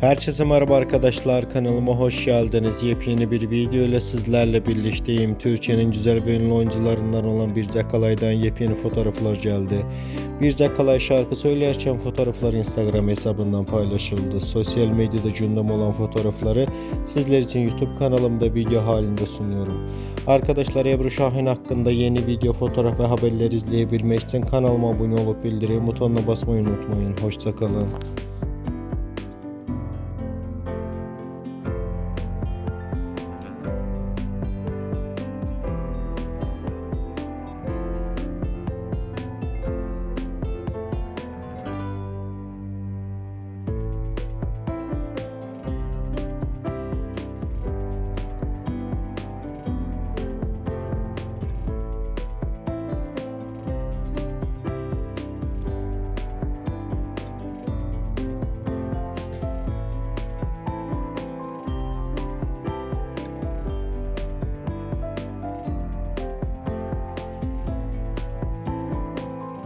Herkese merhaba arkadaşlar kanalıma hoş geldiniz. Yepyeni bir video ile sizlerle birlikteyim. Türkiye'nin güzel ve ünlü oyuncularından olan Birce Kalay'dan yepyeni fotoğraflar geldi. Birce Kalay şarkı söylerken fotoğraflar Instagram hesabından paylaşıldı. Sosyal medyada gündem olan fotoğrafları sizler için YouTube kanalımda video halinde sunuyorum. Arkadaşlar Ebru Şahin hakkında yeni video, fotoğraf ve haberler izleyebilmek için kanalıma abone olup bildirim butonuna basmayı unutmayın. Hoşçakalın.